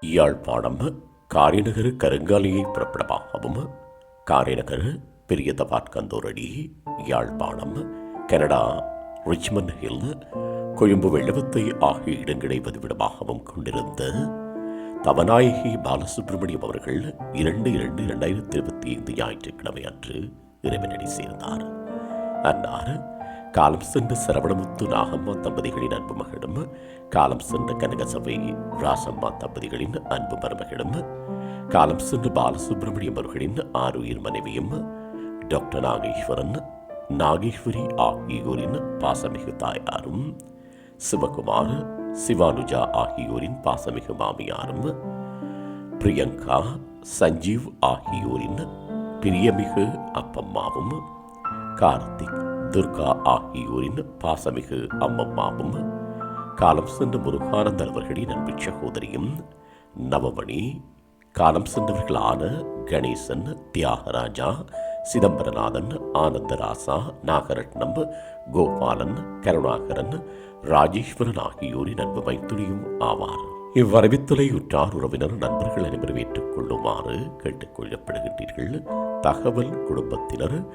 யாழ்ப்பாணம் காரிநகர் கருங்காலியை புறப்படமாகவும் காரிநகர் பெரிய தபாட்கந்தோரடி Yazhpanam Canada Richmond Hill Colombo Wellawatte ஆகிய இடங்களை பதிவிடமாகவும் கொண்டிருந்த தவநாயகி பாலசுப்ரமணியம் அவர்கள் இரண்டு இரண்டு இரண்டாயிரத்தி இருபத்தி ஐந்து ஞாயிற்றுக்கிழமை அன்று இறைவனடி சேர்ந்தார். அன்னார் காலம் சென்ற சரவணமுத்து நாகம்மா தம்பதிகளின் அன்பு மகளிடம் காலம் சென்ற கனகசபை ராசம்மா தம்பதிகளின் அன்பு மருமகளிடம் காலம் சென்ற பாலசுப்ரமணியம் அவர்களின் ஆறுயிர் மனைவியும் டாக்டர் நாகேஸ்வரன் நாகேஸ்வரி ஆகியோரின் பாசமிகு தாயாரும். சிவகுமார் சிவானுஜா ஆகியோரின் பாசமிகு மாமியாரும். பிரியங்கா சஞ்சீவ் ஆகியோரின் பிரியமிகு அப்பம்மாவும். கார்த்திக் துர்கா ஆகியோரின் பாசமிகு அம்மம்மாவும் காலம் சென்ற முருகானந்த அவர்களின் அன்பு சகோதரியும் நவமணி காலம் சென்றவர்களான கணேசன் தியாகராஜா சிதம்பரநாதன் ஆனந்தராசா நாகரட்னம் கோபாலன் கருணாகரன் ராஜேஸ்வரன் ஆகியோரின் அன்பு மைத்துனியும் ஆவார். இவ்வரவித்துறை உற்றார் உறவினர் நண்பர்கள் அனைவரும் ஏற்றுக்கொள்ளுமாறு கேட்டுக்கொள்ளப்படுகின்றீர்கள். தகவல் குடும்பத்தினர்